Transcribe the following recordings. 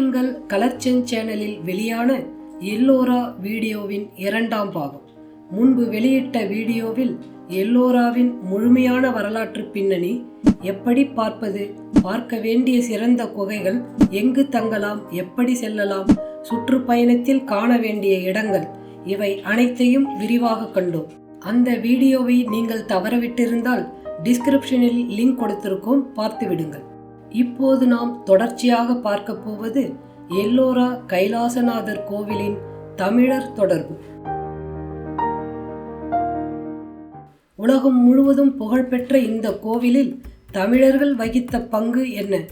புதியங்கள் கலர்ச்சன் சேனலில் வெளியான எல்லோரா வீடியோவின் இரண்டாம் பாகம். முன்பு வெளியிட்ட வீடியோவில் எல்லோராவின் முழுமையான வரலாற்று பின்னணி எப்படி பார்ப்பது பார்க்க வேண்டிய சிறந்த குகைகள் எங்கு தங்கலாம் எப்படி செல்லலாம் சுற்றுப்பயணத்தில் காண வேண்டிய இடங்கள் இவை அனைத்தையும் விரிவாக கண்டோம். அந்த வீடியோவை நீங்கள் தவறவிட்டிருந்தால் டிஸ்கிரிப்ஷனில் லிங்க் கொடுத்திருக்கோம் பார்த்து விடுங்கள் இப்போது நாம் தொடர்ச்சியாக பார்க்க போவது எல்லோரா கைலாசநாதர் கோவிலின் தமிழர் தொடர்பு. உலகம் முழுவதும் புகழ்பெற்ற இந்த கோவிலில் தமிழர்கள் வகித்த பங்கு என்ன?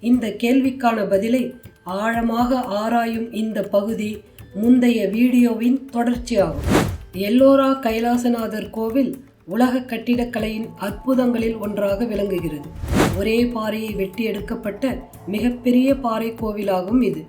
இந்த கேள்விக்கான பதிலை ஆழமாக ஆராயும் இந்த பகுதி முந்தைய வீடியோவின் தொடர்ச்சியாகும். எல்லோரா கைலாசநாதர் கோவில் உலக கட்டிடக்கலையின் அற்புதங்களில் ஒன்றாக விளங்குகிறது. ஒரே பாறையை வெட்டி எடுக்கப்பட்ட மிகப்பெரிய பாறை கோவிலாகும் இது.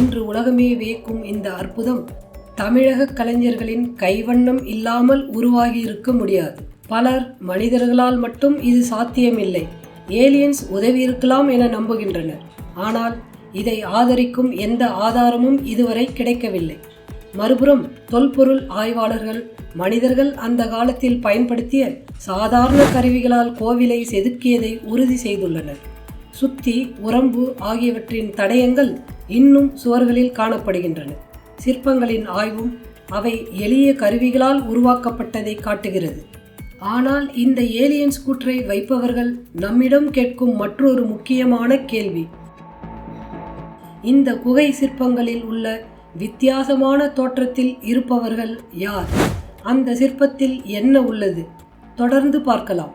இன்று உலகமே வியக்கும் இந்த அற்புதம். தமிழக கலைஞர்களின் கைவண்ணம் இல்லாமல் உருவாகி இருக்க முடியாது. பலர் மனிதர்களால் மட்டும் இது சாத்தியமில்லை. ஏலியன்ஸ் உதவி இருக்கலாம் என நம்புகின்றனர். ஆனால் இதை ஆதரிக்கும் எந்த ஆதாரமும் இதுவரை கிடைக்கவில்லை. மறுபுறம் தொல்பொருள் ஆய்வாளர்கள் மனிதர்கள் அந்த காலத்தில் பயன்படுத்திய சாதாரண கருவிகளால் கோவிலை செதுக்கியதை உறுதி செய்துள்ளனர். சுத்தி உரம்பு ஆகியவற்றின் தடயங்கள் இன்னும் சுவர்களில் காணப்படுகின்றன. சிற்பங்களின் ஆய்வும் அவை எளிய கருவிகளால் உருவாக்கப்பட்டதை காட்டுகிறது. ஆனால் இந்த ஏலியன்ஸ் கூற்றை வைப்பவர்கள் நம்மிடம் கேட்கும் மற்றொரு முக்கியமான கேள்வி. இந்த குகை சிற்பங்களில் உள்ள வித்தியாசமான தோற்றத்தில் இருப்பவர்கள் யார்? அந்த சிற்பத்தில் என்ன உள்ளது? தொடர்ந்து பார்க்கலாம்.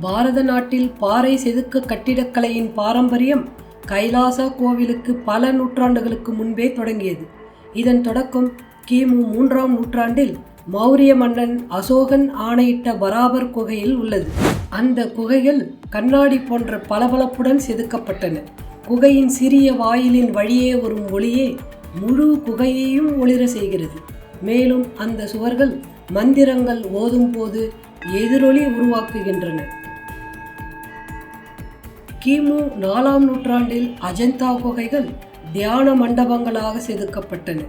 பாரத நாட்டில் பாறை செதுக்க கட்டிடக்கலையின் பாரம்பரியம் கைலாசா கோவிலுக்கு பல நூற்றாண்டுகளுக்கு முன்பே தொடங்கியது. இதன் தொடக்கம் கிமு மூன்றாம் நூற்றாண்டில் மௌரிய மன்னன் அசோகன் ஆணையிட்ட பராபர் குகையில் உள்ளது. அந்த குகைகள் கண்ணாடி போன்ற பளபளப்புடன் செதுக்கப்பட்டன. குகையின் சிறிய வாயிலின் வழியே வரும் ஒளியே முழு குகையையும் ஒளிர செய்கிறது. மேலும் அந்த சுவர்கள் மந்திரங்கள் ஓதும் போது எதிரொலி உருவாக்குகின்றன. கிமு நாலாம் நூற்றாண்டில் அஜந்தா குகைகள் தியான மண்டபங்களாக செதுக்கப்பட்டன.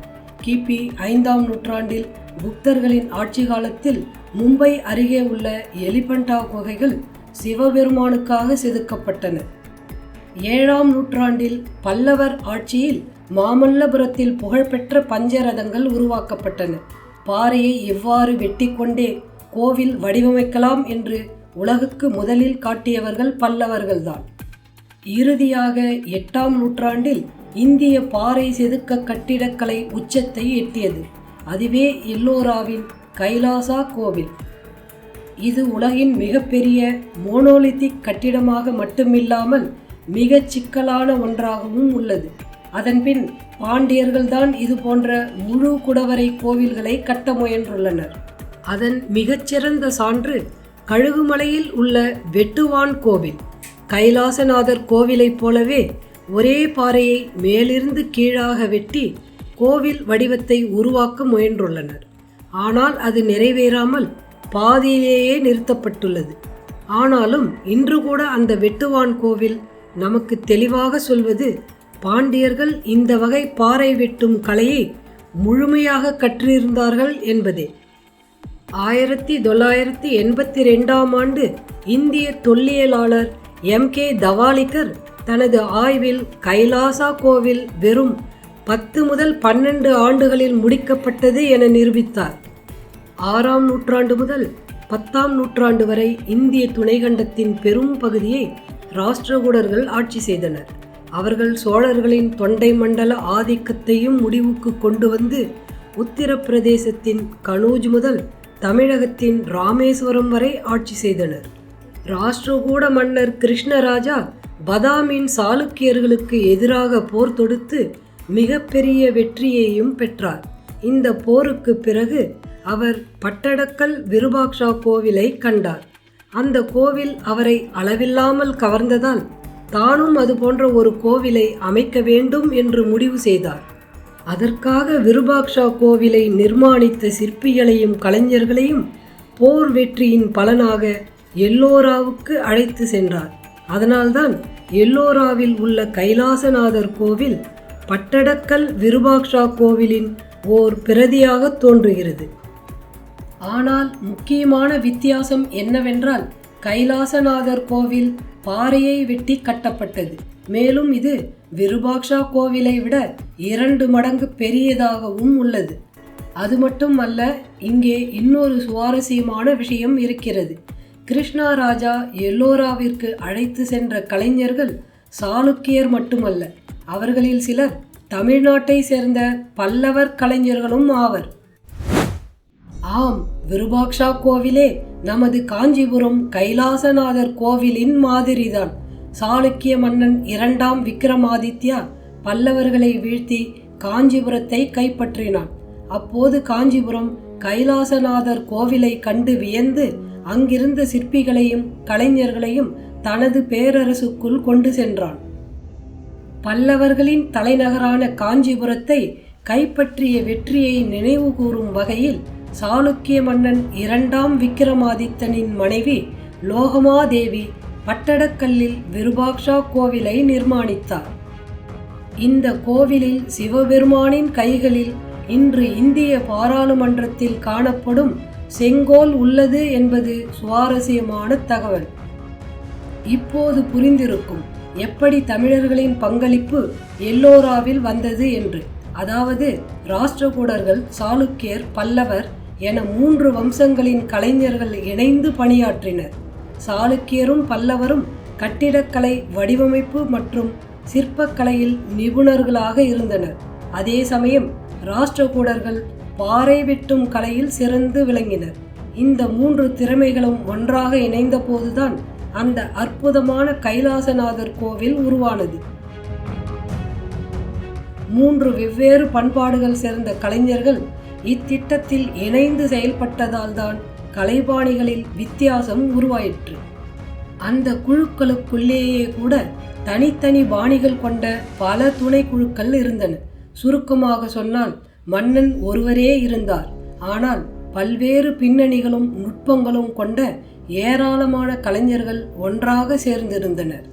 கிபி ஐந்தாம் நூற்றாண்டில் குப்தர்களின் ஆட்சி காலத்தில் மும்பை அருகே உள்ள எலிபண்டா குகைகள் சிவபெருமானுக்காக செதுக்கப்பட்டன. ஏழாம் நூற்றாண்டில் பல்லவர் ஆட்சியில் மாமல்லபுரத்தில் புகழ்பெற்ற பஞ்சரதங்கள் உருவாக்கப்பட்டன. பாறையை எவ்வாறு வெட்டிக்கொண்டே கோவில் வடிவமைக்கலாம் என்று உலகுக்கு முதலில் காட்டியவர்கள் பல்லவர்கள்தான். இறுதியாக எட்டாம் நூற்றாண்டில் இந்திய பாறை செதுக்க கட்டிடக்கலை உச்சத்தை எட்டியது. அதுவே எல்லோராவின் கைலாசா கோவில். இது உலகின் மிகப்பெரிய மோனோலித்திக் கட்டிடமாக மட்டுமில்லாமல் மிகச் சிக்கலான ஒன்றாகவும் உள்ளது. அதன்பின் பாண்டியர்கள்தான் இது போன்ற முழு குடவரை கோவில்களை கட்ட முயன்றுள்ளனர். அதன் மிகச்சிறந்த சான்று கழுகுமலையில் உள்ள வெட்டுவான் கோவில். கைலாசநாதர் கோவிலைப் போலவே ஒரே பாறையை மேலிருந்து கீழாக வெட்டி கோவில் வடிவத்தை உருவாக்க முயன்றுள்ளனர். ஆனால் அது நிறைவேறாமல் பாதியிலேயே நிறுத்தப்பட்டுள்ளது. ஆனாலும் இன்று கூட அந்த வெட்டுவான் கோவில் நமக்கு தெளிவாக சொல்வது பாண்டியர்கள் இந்த வகை பாறை வெட்டும் கலையை முழுமையாக கற்றிருந்தார்கள் என்பதே. ஆயிரத்தி தொள்ளாயிரத்தி எண்பத்தி ரெண்டாம் ஆண்டு இந்திய தொல்லியலாளர் எம். கே. தவாலிகர் தனது ஆய்வில் கைலாசா கோவில் வெறும் பத்து முதல் பன்னெண்டு ஆண்டுகளில் முடிக்கப்பட்டது என நிரூபித்தார். ஆறாம் நூற்றாண்டு முதல் பத்தாம் நூற்றாண்டு வரை இந்திய துணைக்கண்டத்தின் பெரும் பகுதியை ராஷ்டிரகூடர்கள் ஆட்சி செய்தனர். அவர்கள் சோழர்களின் தொண்டை மண்டல ஆதிக்கத்தையும் முடிவுக்கு கொண்டு வந்து உத்தரப்பிரதேசத்தின் கனூஜ் முதல் தமிழகத்தின் ராமேஸ்வரம் வரை ஆட்சி செய்தனர். ராஷ்டிரகூட மன்னர் கிருஷ்ணராஜா பதாமின் சாளுக்கியர்களுக்கு எதிராக போர் தொடுத்து மிகப்பெரிய வெற்றியையும் பெற்றார். இந்த போருக்கு பிறகு அவர் பட்டடக்கல் விருபாக்ஷா கோவிலை கண்டார். அந்த கோவில் அவரை அளவில்லாமல் கவர்ந்ததால் தானும் அது போன்ற ஒரு கோவிலை அமைக்க வேண்டும் என்று முடிவு செய்தார். அதற்காக விருபாக்ஷா கோவிலை நிர்மாணித்த சிற்பிகளையும் கலைஞர்களையும் போர் வெற்றியின் பலனாக எல்லோராவுக்கு அழைத்து சென்றார். அதனால்தான் எல்லோராவில் உள்ள கைலாசநாதர் கோவில் பட்டடக்கல் விருபாக்ஷா கோவிலின் ஓர் பிரதியாக தோன்றுகிறது. ஆனால் முக்கியமான வித்தியாசம் என்னவென்றால் கைலாசநாதர் கோவில் பாறையை வெட்டி கட்டப்பட்டது. மேலும் இது விருபாக்ஷா கோவிலை விட இரண்டு மடங்கு பெரியதாகவும் உள்ளது. அது மட்டும் அல்ல இங்கே இன்னொரு சுவாரஸ்யமான விஷயம் இருக்கிறது. கிருஷ்ணா ராஜா எல்லோராவிற்கு அழைத்து சென்ற கலைஞர்கள் சாளுக்கியர் மட்டுமல்ல அவர்களில் சிலர் தமிழ்நாட்டை சேர்ந்த பல்லவர் கலைஞர்களும் ஆவர். ஆம் விருபாக்ஷா கோவிலே நமது காஞ்சிபுரம் கைலாசநாதர் கோவிலின் மாதிரிதான். சாளுக்கிய மன்னன் இரண்டாம் விக்ரமாதித்யா பல்லவர்களை வீழ்த்தி காஞ்சிபுரத்தை கைப்பற்றினான். அப்போது காஞ்சிபுரம் கைலாசநாதர் கோவிலை கண்டு வியந்து அங்கிருந்த சிற்பிகளையும் கலைஞர்களையும் தனது பேரரசுக்குள் கொண்டு சென்றான். பல்லவர்களின் தலைநகரான காஞ்சிபுரத்தை கைப்பற்றிய வெற்றியை நினைவு கூறும் வகையில் சாளுக்கிய மன்னன் இரண்டாம் விக்ரமாதித்தனின் மனைவி லோகமாதேவி பட்டடக்கல்லில் விருபாக்ஷா கோவிலை நிர்மாணித்தார். இந்த கோவிலில் சிவபெருமானின் கைகளில் இன்று இந்திய பாராளுமன்றத்தில் காணப்படும் செங்கோல் உள்ளது என்பது சுவாரஸ்யமான தகவல். இப்போது புரிந்திருக்கும் எப்படி தமிழர்களின் பங்களிப்பு எல்லோராவில் வந்தது என்று. அதாவது ராஷ்டிரகூடர்கள் சாளுக்கியர் பல்லவர் என மூன்று வம்சங்களின் கலைஞர்கள் இணைந்து பணியாற்றினர். சாளுக்கியரும் பல்லவரும் கட்டிடக்கலை வடிவமைப்பு மற்றும் சிற்பக்கலையில் நிபுணர்களாக இருந்தனர். அதே சமயம் ராஷ்டிரகூடர்கள் பாறை வெட்டும் கலையில் சிறந்து விளங்கினர். இந்த மூன்று திறமைகளும் ஒன்றாக இணைந்த போதுதான் அந்த அற்புதமான கைலாசநாதர் கோவில் உருவானது. மூன்று வெவ்வேறு பண்பாடுகள் சேர்ந்த கலைஞர்கள் இத்திட்டத்தில் இணைந்து செயல்பட்டதால்தான் கலைபாணிகளில் வித்தியாசம் உருவாயிற்று. அந்த குழுக்களுக்குள்ளேயே கூட தனித்தனி பாணிகள் கொண்ட பல துணை குழுக்கள் இருந்தன. சுருக்கமாக சொன்னால் மன்னன் ஒருவரே இருந்தார். ஆனால் பல்வேறு பின்னணிகளும் நுட்பங்களும் கொண்ட ஏராளமான கலைஞர்கள் ஒன்றாக சேர்ந்திருந்தனர்.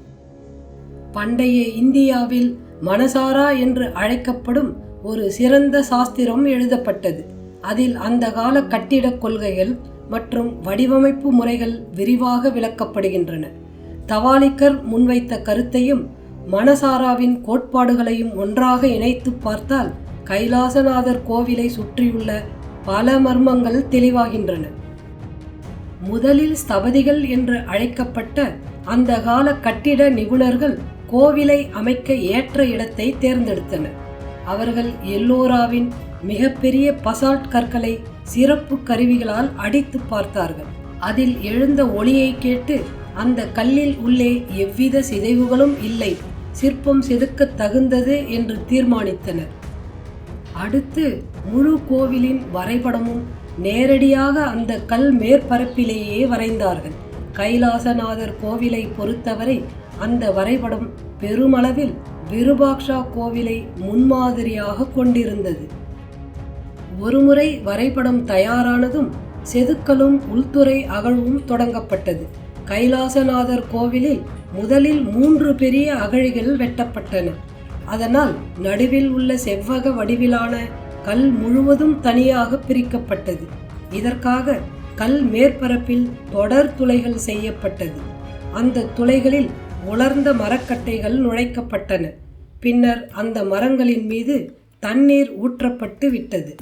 பண்டைய இந்தியாவில் மனசாரா என்று அழைக்கப்படும் ஒரு சிறந்த சாஸ்திரம் எழுதப்பட்டது. அதில் அந்த கால கட்டிடக் கொள்கைகள் மற்றும் வடிவமைப்பு முறைகள் விரிவாக விளக்கப்படுகின்றன. தவாலிக்கர் முன்வைத்த கருத்தையும் மனசாராவின் கோட்பாடுகளையும் ஒன்றாக இணைத்து பார்த்தால் கைலாசநாதர் கோவிலை சுற்றியுள்ள பல மர்மங்கள் தெளிவாகின்றன. முதலில் ஸ்தபதிகள் என்று அழைக்கப்பட்ட அந்த கால கட்டிட நிபுணர்கள் கோவிலை அமைக்க ஏற்ற இடத்தை தேர்ந்தெடுத்தனர். அவர்கள் எல்லோராவின் மிகப்பெரிய பசால்ட் கற்களை சிறப்பு கருவிகளால் அடித்து பார்த்தார்கள். அதில் எழுந்த ஒளியை கேட்டு அந்த கல்லில் உள்ளே எவ்வித சிதைவுகளும் இல்லை. சிற்பம் செதுக்க தகுந்தது என்று தீர்மானித்தனர். அடுத்து முழு கோவிலின் வரைபடமும் நேரடியாக அந்த கல் மேற்பரப்பிலேயே வரைந்தார்கள். கைலாசநாதர் கோவிலை பொறுத்தவரை அந்த வரைபடம் பெருமளவில் விருபாக்ஷா கோவிலை முன்மாதிரியாக கொண்டிருந்தது. ஒருமுறை வரைபடம் தயாரானதும் செதுக்கலும் உள்துறை அகழ்வும் தொடங்கப்பட்டது. கைலாசநாதர் கோவிலில் முதலில் மூன்று பெரிய அகழிகள் வெட்டப்பட்டன. அதனால் நடுவில் உள்ள செவ்வக வடிவிலான கல் முழுவதும் தனியாக பிரிக்கப்பட்டது. இதற்காக கல் மேற்பரப்பில் தொடர் துளைகள் செய்யப்பட்டது. அந்த துளைகளில் உலர்ந்த மரக்கட்டைகள் நுழைக்கப்பட்டன. பின்னர் அந்த மரங்களின் மீது தண்ணீர் ஊற்றப்பட்டு விட்டது.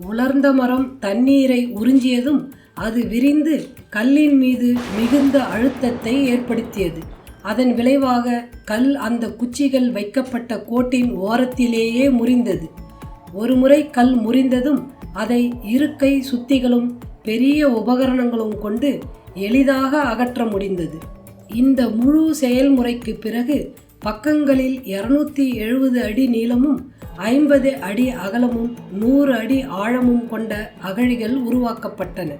உலர்ந்த மரம் தண்ணீரை உறிஞ்சியதும் அது விரிந்து கல்லின் மீது மிகுந்த அழுத்தத்தை ஏற்படுத்தியது. அதன் விளைவாக கல் அந்த குச்சிகள் வைக்கப்பட்ட கோட்டின் ஓரத்திலேயே முறிந்தது. ஒருமுறை கல் முறிந்ததும் அதை இருக்கை சுத்திகளும் பெரிய உபகரணங்களும் கொண்டு எளிதாக அகற்ற முடிந்தது. இந்த முழு செயல்முறைக்கு பிறகு பக்கங்களில் இருநூத்தி எழுபது அடி நீளமும் ஐம்பது அடி அகலமும் நூறு அடி ஆழமும் கொண்ட அகழிகள் உருவாக்கப்பட்டன.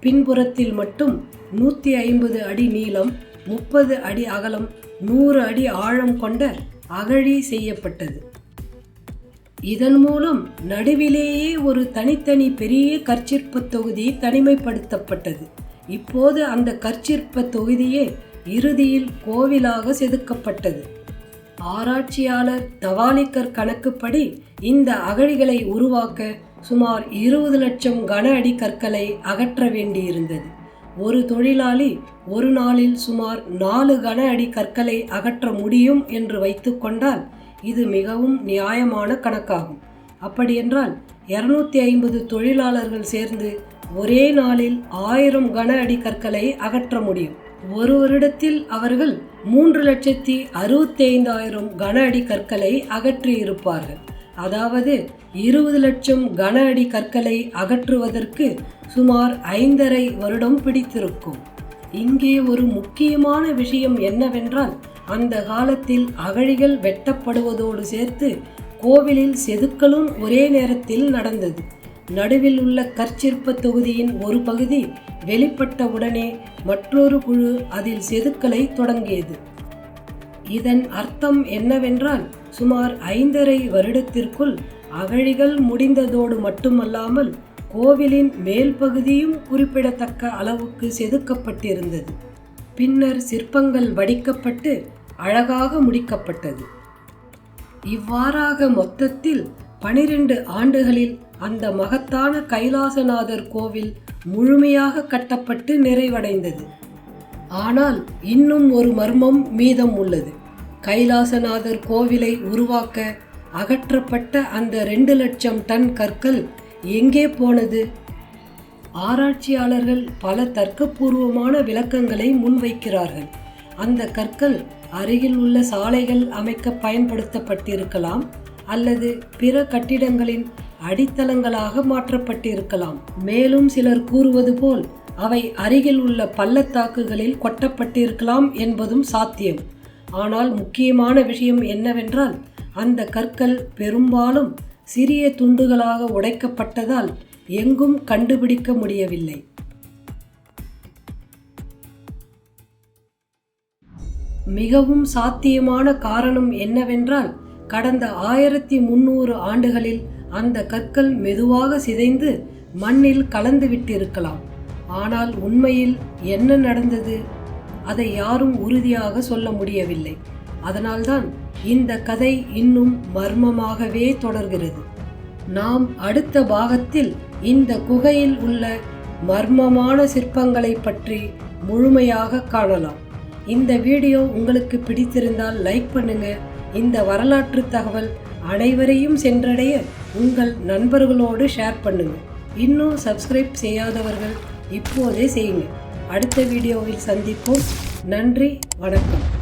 பின்புறத்தில் மட்டும் நூற்றி ஐம்பது அடி நீளம் முப்பது அடி அகலம் நூறு அடி ஆழம் கொண்ட அகழி செய்யப்பட்டது. இதன் மூலம் நடுவிலேயே ஒரு தனித்தனி பெரிய கற்சிற்ப தொகுதி தனிமைப்படுத்தப்பட்டது. இப்போது அந்த கற்சிற்ப தொகுதியே இறுதியில் கோவிலாக செதுக்கப்பட்டது. ஆராய்ச்சியாளர் தவாலிக்கர் கணக்குப்படி இந்த அகழிகளை உருவாக்க சுமார் இருபது லட்சம் கன அடி கற்களை அகற்ற வேண்டியிருந்தது. ஒரு தொழிலாளி ஒரு நாளில் சுமார் நாலு கன அடி கற்களை அகற்ற முடியும் என்று வைத்துக்கொண்டால் இது மிகவும் நியாயமான கணக்காகும். அப்படியென்றால் இருநூத்தி ஐம்பது தொழிலாளர்கள் சேர்ந்து ஒரே நாளில் ஆயிரம் கன அடி கற்களை அகற்ற முடியும். ஒரு வருடத்தில் அவர்கள் மூன்று லட்சத்தி அறுபத்தைந்தாயிரம் கன அடி கற்களை அகற்றியிருப்பார்கள் அதாவது இருபது லட்சம் கன அடி கற்களை அகற்றுவதற்கு சுமார் ஐந்தரை வருடம் பிடித்திருக்கும். இங்கே ஒரு முக்கியமான விஷயம் என்னவென்றால் அந்த காலத்தில் அகழிகள் வெட்டப்படுவதோடு சேர்த்து கோவிலில் செதுக்கலும் ஒரே நேரத்தில் நடந்தது. நடுவில் உள்ள கற்சிற்ப தொகுதியின் ஒரு பகுதி வெளிப்பட்ட உடனே மற்றொரு குழு அதில் செதுக்கலை தொடங்கியது. இதன் அர்த்தம் என்னவென்றால் சுமார் ஐந்தரை வருடத்திற்குள் அகழிகள் முடிந்ததோடு மட்டுமல்லாமல் கோவிலின் மேல் பகுதியும் குறிப்பிடத்தக்க அளவுக்கு செதுக்கப்பட்டிருந்தது. பின்னர் சிற்பங்கள் வடிக்கப்பட்டு அழகாக முடிக்கப்பட்டது. இவ்வாறாக மொத்தத்தில் பனிரெண்டு ஆண்டுகளில் அந்த மகத்தான கைலாசநாதர் கோவில் முழுமையாக கட்டப்பட்டு நிறைவடைந்தது. ஆனால் இன்னும் ஒரு மர்மம் மீதம் உள்ளது. கைலாசநாதர் கோவிலை உருவாக்க அகற்றப்பட்ட அந்த ரெண்டு லட்சம் டன் கற்கள் எங்கே போனது? ஆராய்ச்சியாளர்கள் பல தர்க்கபூர்வமான விளக்கங்களை முன்வைக்கிறார்கள். அந்த கற்கள் அருகில் உள்ள சாலைகள் அமைக்க பயன்படுத்தப்பட்டிருக்கலாம் அல்லது பிற கட்டிடங்களின் அடித்தளங்களாக மாற்றப்பட்டிருக்கலாம். மேலும் சிலர் கூறுவது போல் அவை அருகில் உள்ள பள்ளத்தாக்குகளில் கொட்டப்பட்டிருக்கலாம் என்பதும் சாத்தியம். ஆனால் முக்கியமான விஷயம் என்னவென்றால் அந்த கற்கள் பெரும்பாலும் சிறிய துண்டுகளாக உடைக்கப்பட்டதால் எங்கும் கண்டுபிடிக்க முடியவில்லை. மிகவும் சாத்தியமான காரணம் என்னவென்றால் கடந்த ஆயிரத்தி முன்னூறு ஆண்டுகளில் அந்த கற்கள் மெதுவாக சிதைந்து மண்ணில் கலந்து விட்டிருக்கலாம். ஆனால் உண்மையில் என்ன நடந்தது? அதை யாரும் உறுதியாக சொல்ல முடியவில்லை. அதனால்தான் இந்த கதை இன்னும் மர்மமாகவே தொடர்கிறது. நாம் அடுத்த பாகத்தில் இந்த குகையில் உள்ள மர்மமான சிற்பங்களை பற்றி முழுமையாக காணலாம். இந்த வீடியோ உங்களுக்கு பிடித்திருந்தால் லைக் பண்ணுங்க. இந்த வரலாற்று தகவல் அனைவரையும் சென்றடைய உங்கள் நண்பர்களோடு ஷேர் பண்ணுங்கள் இன்னும் சப்ஸ்கிரைப் செய்யாதவர்கள் இப்போதே செய்யுங்க. அடுத்த வீடியோவில் சந்திப்போம். நன்றி வணக்கம்.